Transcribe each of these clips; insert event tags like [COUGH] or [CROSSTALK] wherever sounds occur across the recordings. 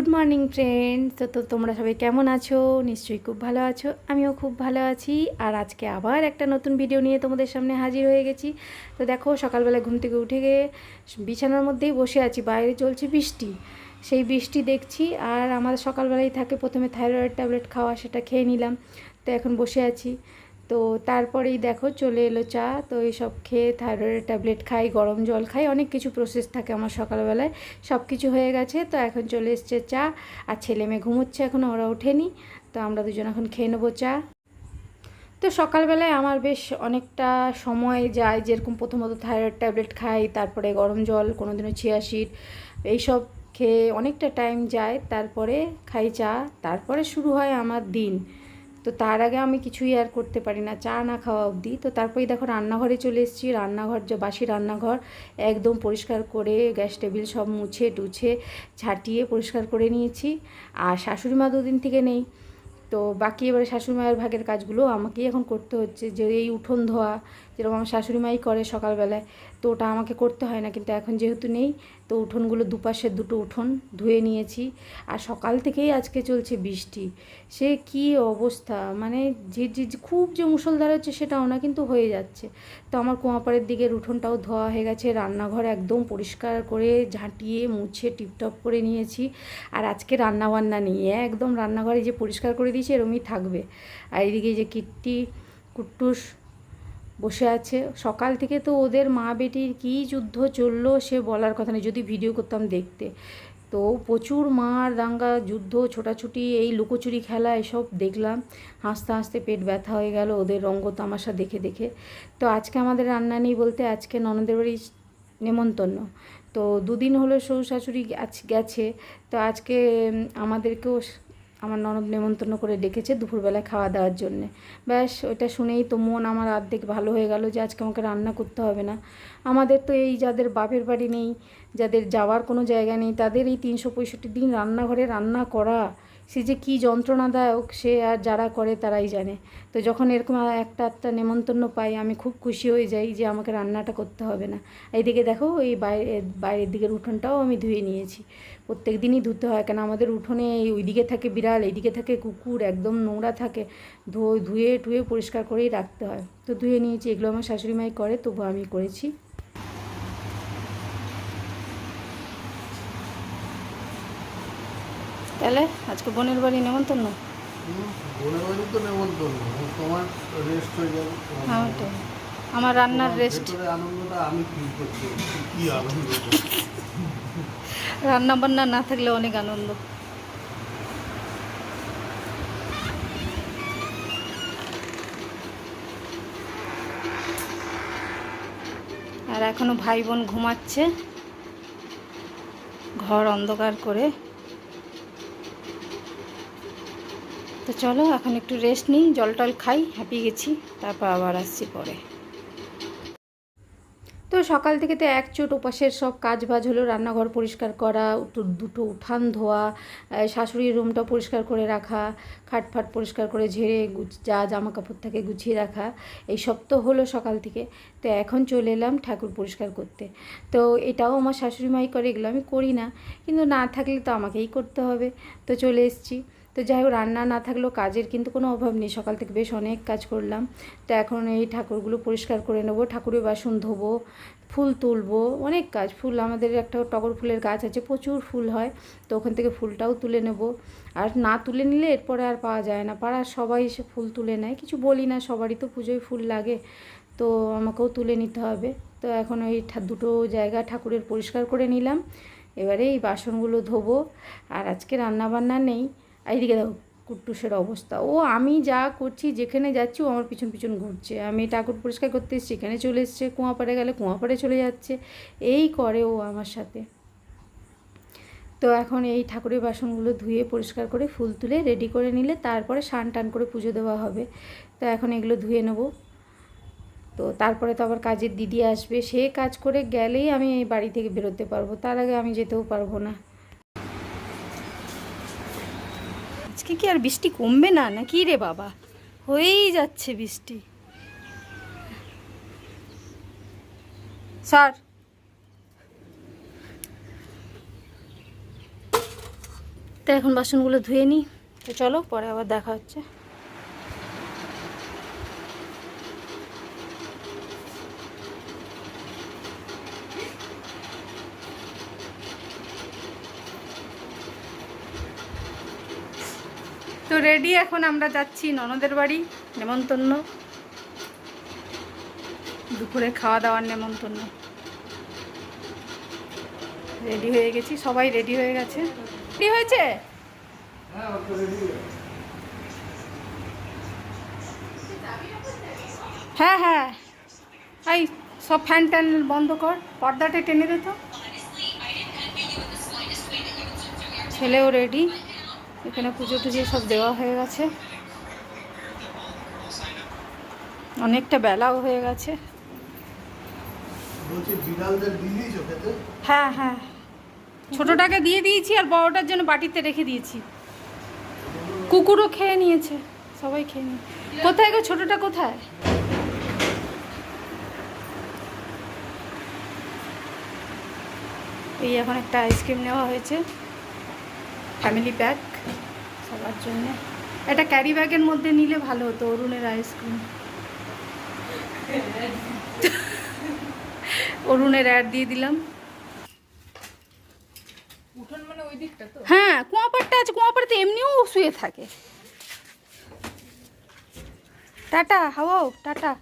Good morning friends তো তো, তোমরা সবাই কেমন আছো? নিশ্চয়ই খুব ভালো আছো। আমিও খুব ভালো আছি। আর আজকে আবার একটা নতুন ভিডিও নিয়ে তোমাদের সামনে হাজির হয়ে গেছি। তো দেখো, সকালবেলা ঘুম থেকে উঠে গিয়ে বিছানার মধ্যেই বসে আছি। বাইরে চলছে বৃষ্টি। সেই বৃষ্টি দেখছি। আর আমার সকালবেলাই থাকে, প্রথমে থাইরয়েড ট্যাবলেট খাওয়া, সেটা খেয়ে নিলাম। তো এখন বসে আছি। তো তারপরেই দেখো চলে এলো চা। তো এইসব খেয়ে থাইরয়েডের ট্যাবলেট খাই, গরম জল খাই, অনেক কিছু প্রসেস থাকে আমার সকালবেলায়। সব কিছু হয়ে গেছে, তো এখন চলে এসছে চা। আর ছেলে মেয়ে ঘুমোচ্ছে এখন, ওরা ওঠেনি। তো আমরা দুজন এখন খেয়ে নেব চা। তো সকালবেলায় আমার বেশ অনেকটা সময় যায়, যেরকম প্রথমত থাইরয়েড ট্যাবলেট খাই, তারপরে গরম জল কোনো দিনও চিয়াশিট এইসব খেয়ে অনেকটা টাইম যায়। তারপরে খাই চা। তারপরে শুরু হয় আমার দিন। তো তার আগে আমি কিছুই আর করতে পারি না, চা না খাওয়া অবধি। তো তারপরেই দেখো রান্নাঘরে চলে এসেছি, রান্নাঘর যে বাসি রান্নাঘর, একদম পরিষ্কার করে গ্যাস টেবিল সব মুছে টুছে ছাটিয়ে পরিষ্কার করে নিয়েছি। আর শাশুড়ি মা দুদিন থেকে নেই, তো বাকি এবারে শাশুড়ি মায়ের ভাগের কাজগুলো আমাকেই এখন করতে হচ্ছে, যে এই উঠোন ধোয়া যেরকম শাশুড়ি মাই করে সকালবেলায়, তো ওটা আমাকে করতে হয় না, কিন্তু এখন যেহেতু নেই, তো উঠোনগুলো দুপাশের দুটো উঠোন ধুয়ে নিয়েছি। আর সকাল থেকেই আজকে চলছে বৃষ্টি। সে কি অবস্থা? মানে যে যে খুব যে মুসলধার হচ্ছে সেটাও না, কিন্তু হয়ে যাচ্ছে। তো আমার কুয়াপাড়ের দিকের উঠোনটাও ধোয়া হয়ে গেছে, রান্নাঘর একদম পরিষ্কার করে ঝাঁটিয়ে, মুছে, টিপটপ করে নিয়েছি। আর আজকে রান্না বান্না নেই একদম রান্নাঘরে যে পরিষ্কার করে দিয়েছি, এরমই থাকবে। আর এদিকে যে কিট্টি, কুট্টুস বসে আছে। সকাল থেকে তো ওদের মা বেটির কী যুদ্ধ চলল সে বলার কথা নেই, যদি ভিডিও করতাম দেখতে। তো প্রচুর মার দাঙ্গা, যুদ্ধ, ছোটাছুটি, এই লুকোচুরি খেলা এসব দেখলাম। হাসতে হাসতে পেট ব্যথা হয়ে গেল ওদের রঙ্গ তামাশা দেখে দেখে। তো আজকে আমাদের রান্না নেই বলতে আজকে ননদের বাড়ি নেমন্তন্ন। তো দুদিন হলো শ্বশুর শাশুড়ি গেছে। তো আজকে আমাদেরকেও আমার ননদ নেমন্তন্ন করে ডেকেছে দুপুরবেলায় খাওয়া দাওয়ার জন্যে। ব্যাস, ওইটা শুনেই তো মন আমার অর্ধেক ভালো হয়ে গেল যে আজকে আমাকে রান্না করতে হবে না। আমাদের তো এই যাদের বাপের বাড়ি নেই, যাদের যাওয়ার কোনো জায়গা নেই তাদের এই তিনশো পঁয়ষট্টি দিন রান্নাঘরে রান্না করা। সে যে কী যন্ত্রণাদায়ক সে আর যারা করে তারাই জানে। তো যখন এরকম একটা একটা নেমন্তন্ন পাই, আমি খুব খুশি হয়ে যাই যে আমাকে রান্নাটা করতে হবে না। এইদিকে দেখো, এই বাইরে, বাইরের দিকের উঠোনটাও আমি ধুয়ে নিয়েছি। প্রত্যেক দিনই ধুতে হয়, কেন আমাদের উঠোনে এই ওইদিকে থাকে বিড়াল, এইদিকে থাকে কুকুর, একদম নোংরা থাকে। ধুয়ে ধুয়ে, টুয়ে পরিষ্কার করেই রাখতে হয়। তো ধুয়ে নিয়েছি, এগুলো আমার শাশুড়ি মাই করে তবু আমি করেছি। তাহলে আজকে বোনের বাড়ি নেমন্তন্ন? বোনের বাড়ি তো নেমন্তন্ন তোমার রেস্ট হয়ে যাবে হ্যাঁ ওটাই আমার রান্নার রেস্ট আনন্দটা আমি ফিল করছি কি আনন্দ। রান্না বান্না না থাকলে অনেক আনন্দ। আর এখনও ভাই বোন ঘুমাচ্ছে। ঘর অন্ধকার করে তো চলো, এখন একটু রেস্ট নিই, জল টল খাই, হাঁপিয়ে গেছি, তারপর আবার আসছি পরে। তো সকাল থেকে তো এক চোট, ওপাশের সব কাজ বাজ হলো, রান্নাঘর পরিষ্কার করা দুটো উঠান ধোয়া শাশুড়ির রুমটা পরিষ্কার করে রাখা খাট ফাট পরিষ্কার করে ঝেড়ে যা জামা কাপড় থাকে গুছিয়ে রাখা এই সব তো হলো সকাল থেকে। তো এখন চলে এলাম ঠাকুর পরিষ্কার করতে। তো এটাও আমার শাশুড়ি মাই করে, এগুলো আমি করি না, কিন্তু না থাকলে তো আমাকেই করতে হবে। তো চলে এসেছি। তো যাই হোক, রান্না না থাকলেও কাজের কিন্তু কোনো অভাব নেই। সকাল থেকে বেশ অনেক কাজ করলাম। তো এখন এই ঠাকুরগুলো পরিষ্কার করে নেব। ঠাকুরের বাসন ধোবো, ফুল তুলবো, অনেক কাজ। ফুল আমাদের একটা টগর ফুলের গাছ আছে, প্রচুর ফুল হয়। তো ওখান থেকে ফুলটাও তুলে নেব। আর না তুলে নিলে এরপরে আর পাওয়া যায় না। পাড়ার সবাই এসে ফুল তুলে নেয়। কিছু বলি না, সবারই তো পুজোয় ফুল লাগে। তো আমাকেও তুলে নিতে হবে। তো এখন ওই দুটো জায়গা ঠাকুরের পরিষ্কার করে নিলাম। এবারে এই বাসনগুলো ধোবো। আর আজকে রান্না বান্না নেই। আর এইদিকে দেখো, কুট্টুসের অবস্থা। ও, আমি যা করছি, যেখানে যাচ্ছি, ও আমার পিছন পিছন ঘুরছে। আমি ঠাকুর পরিষ্কার করতে এসেছি, এখানে চলে এসছে কুয়াপাড়ে গেলে কুয়াপাড়ে চলে যাচ্ছে। এই করে ও আমার সাথে। তো এখন এই ঠাকুরের বাসনগুলো ধুয়ে পরিষ্কার করে ফুল তুলে রেডি করে নিলে তারপরে স্নান টান করে পুজো দেওয়া হবে। তো এখন এগুলো ধুয়ে নেব। তো তারপরে তো আবার কাজের দিদি আসবে। সে কাজ করে গেলেই আমি এই বাড়ি থেকে বেরোতে পারব। তার আগে আমি যেতেও পারব না। আজকে কি আর বৃষ্টি কমবে না নাকি রে বাবা? হয়েই যাচ্ছে বৃষ্টি। স্যার। তো এখন বাসনগুলো ধুয়ে নিই তো চলো পরে আবার দেখা হচ্ছে। রেডি এখন আমরা যাচ্ছি ননদের বাড়ি, নেমন্তন্ন। দুপুরে খাওয়া দাওয়ার নেমন্তন্ন। রেডি হয়ে গেছি, সবাই রেডি হয়ে গেছে। রেডি হয়েছে? হ্যাঁ হ্যাঁ। হ্যাঁ এই, সব ফ্যান ট্যান বন্ধ কর, পর্দাটা টেনে দে তো। ছেলেও রেডি এখানে পুজো টুজো সব দেওয়া হয়ে গেছে। অনেকটা বেলাও হয়ে গেছে। হ্যাঁ হ্যাঁ। ছোটোটাকে দিয়ে দিয়েছি আর বড়টার জন্য বাটিতে রেখে দিয়েছি। কুকুরও খেয়ে নিয়েছে সবাই খেয়ে নিয়ে। কোথায় গো ছোটোটা কোথায়? এই এখন একটা আইসক্রিম নেওয়া হয়েছে। ফ্যামিলি প্যাক সবার জন্য। একটা ক্যারি ব্যাগের মধ্যে নিলে ভালো হতো অরুণের আইসক্রিম অরুণের অ্যাড দিয়ে দিলাম। মানে হ্যাঁ কুয়াপাড়টা আছে কুয়াপাড়াতে এমনিও শুয়ে থাকে। টাটা হাও টাটা।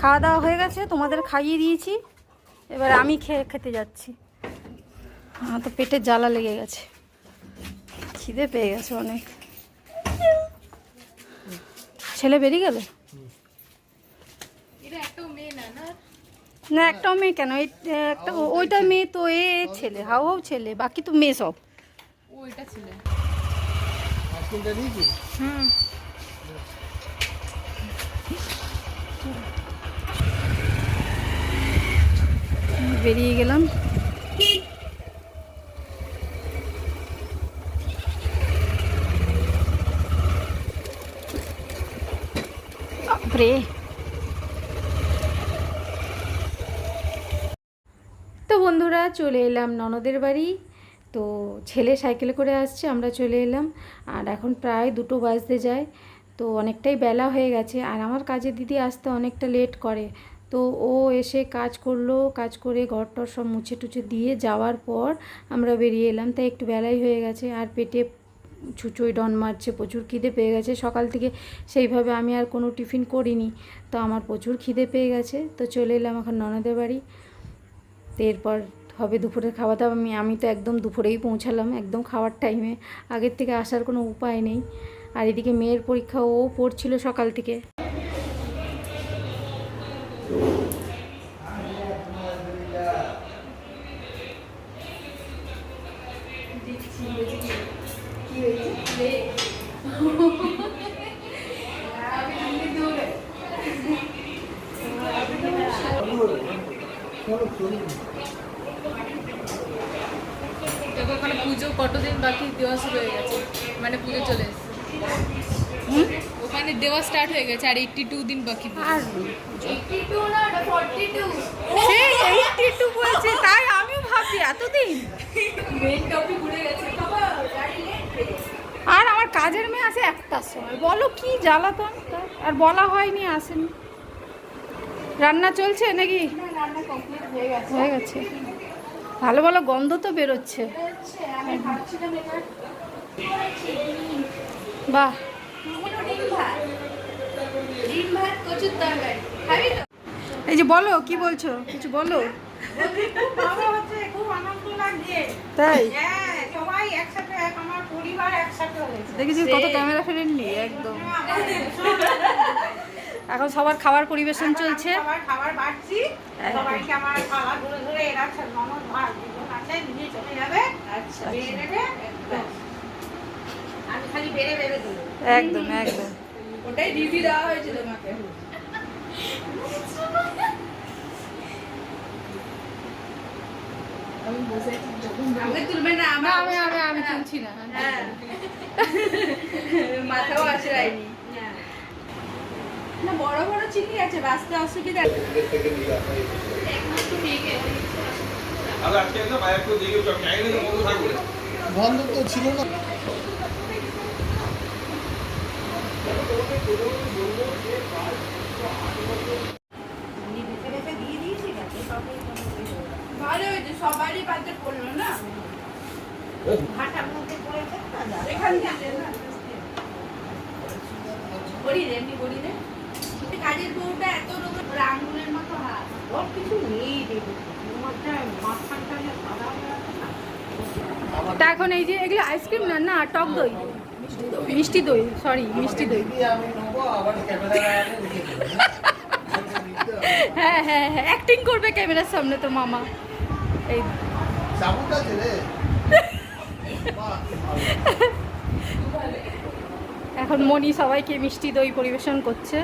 খাওয়া দাওয়া হয়ে গেছে তোমাদের খাইয়ে দিয়েছি। এবার আমি খেয়ে খেতে যাচ্ছি। আমার তো পেটে জ্বালা লেগে গেছে। খিদে পেয়ে গেছে অনেক। ছেলে বেরিয়ে গেল? না না? না একটাও মেয়ে কেন? একটা ওইটা মেয়ে তো এ ছেলে হাও হাও ছেলে বাকি তো মেয়ে সব। ও এটা ছিল। আইসক্রিমটা দিয়েছি? হুম। বেরিয়ে গেলাম। বাপরে তো বন্ধুরা, চলে এলাম ননদের বাড়ি। তো ছেলে সাইকেলে করে আসছে, আমরা চলে এলাম। আর এখন প্রায় দুটো বাজতে যায়। তো অনেকটাই বেলা হয়ে গেছে। আর আমার কাজের দিদি আসতে অনেকটা লেট করে। তো ও এসে কাজ করল, কাজ করে ঘর টর সব মুছে টুছে দিয়ে যাওয়ার পর আমরা বেরিয়ে এলাম। তাই একটু বেলাই হয়ে গেছে। আর পেটে ছুচোই ডন মারছে, প্রচুর খিদে পেয়ে গেছে। সকাল থেকে সেইভাবে আমি আর কোনো টিফিন করিনি। তো আমার প্রচুর খিদে পেয়ে গেছে। তো চলে এলাম এখন ননদের বাড়ি। এরপর হবে দুপুরের খাওয়া দাওয়া। আমি আমি তো একদম দুপুরেই পৌঁছালাম। একদম খাওয়ার টাইমে আগের থেকে আসার কোনো উপায় নেই। আর এদিকে মেয়ের পরীক্ষা ও পড়ছিল সকাল থেকে। দেখো ওখানে পুজো কতদিন বাকি? দেওয়া শুরু হয়ে গেছে। মানে পুজো চলে এসেছে? ওখানে দেওয়া স্টার্ট হয়ে গেছে আর এইটটি টু দিন বাকি আর সেই বলছে তাই আমিও ভাবছি এতদিন। টপিক গেছে। আর আমার কাজের মেয়ে আছে একটার সময়। বলো কি জ্বালাতন? আর বলা হয়নি আসেনি। রান্না চলছে নাকি? হয়ে গেছে। ভালো ভালো গন্ধ তো বেরোচ্ছে। বাহ। এই যে বলো কি বলছো? কিছু বলো? ভালো হচ্ছে খুব আনন্দ লাগছে। তাই? হ্যাঁ সবাই একসাথে আমার পরিবার একসাথে হয়েছে। দেখেছিস কত ক্যামেরা ফ্রেন্ডলি একদম। এখন সবার খাবার পরিবেশন চলছে। একদম। দুজন আছে নিয়ে চলে যাবে। আচ্ছা বেড়ে নেবে ব্যাস। আমি খালি বেড়ে বেড়ে দেবো। একদম একদম। ওটাই রিভিউ দেওয়া হয়েছে তোমাকে। আমি বসে আমাকে তুলবে না না আমি আমি আমি তুলছি না হ্যাঁ। মাথাও আছড়ায়নি না বড় বড় চিংড়ি আছে বাঁচতে অসুবিধা থাকবে গন্ধ তো ছিল না। দিয়ে দিয়েছি ভালো হয়েছে সবারই পাতে পড়ল না? ভাটার মধ্যে পড়েছে না এখান থেকে না। বড়ি রে এমনি বড়ি রে কাজের বউটা এত রকম আঙুলের মতো হাত ওর কিছু নেই দেবো হয়ে তা এখন এই যে এগুলো আইসক্রিম না না টক দই। মিষ্টি দই সরি মিষ্টি দই। আমি নেব আবার ক্যামেরা রেখে দেবো। হ্যাঁ হ্যাঁ হ্যাঁ অ্যাক্টিং করবে ক্যামেরার সামনে তো মামা। এই। আছে রে। [LAUGHS] এখন মনি সবাইকে মিষ্টি দই পরিবেশন করছে।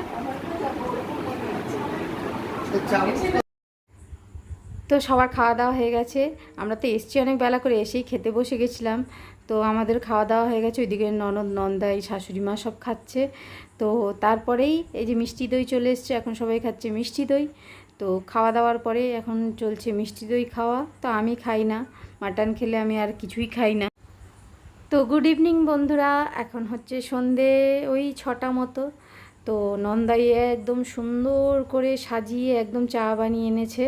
তো সবার খাওয়া দাওয়া হয়ে গেছে। আমরা তো এসছি অনেক বেলা করে, এসেই খেতে বসে গেছিলাম। তো আমাদের খাওয়া দাওয়া হয়ে গেছে, ওইদিকে ননদ, নন্দাই, শাশুড়ি মা সব খাচ্ছে। তো তারপরেই এই যে মিষ্টি দই চলে এসছে, এখন সবাই খাচ্ছে মিষ্টি দই। তো খাওয়া দাওয়ার পরে এখন চলছে মিষ্টি দই খাওয়া। তো আমি খাই না, মাটন খেলে আমি আর কিছুই খাই না। তো গুড ইভিনিং বন্ধুরা, এখন হচ্ছে সন্ধে ওই ছটা মতো। তো নন্দাই একদম সুন্দর করে সাজিয়ে একদম চা বানিয়ে এনেছে।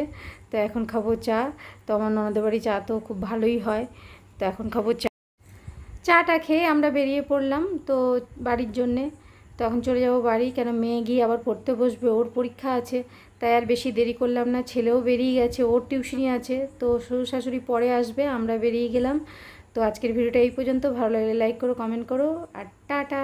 তো এখন খাব চা। তো আমার ননদের বাড়ি চা তো খুব ভালোই হয়। তো এখন খাব চা। চাটা খেয়ে আমরা বেরিয়ে পড়লাম তো বাড়ির জন্যে। তো এখন চলে যাব বাড়ি, কেন মেয়ে গিয়ে আবার পড়তে বসবে, ওর পরীক্ষা আছে। তাই আর বেশি দেরি করলাম না, ছেলেও বেরিয়ে গেছে, ওর টিউশনি আছে। তো শ্বশুর শাশুড়ি পরে আসবে, আমরা বেরিয়ে গেলাম। তো আজকের ভিডিওটা এই পর্যন্ত। ভালো লাগলে লাইক করো কমেন্ট করো আর টাটা!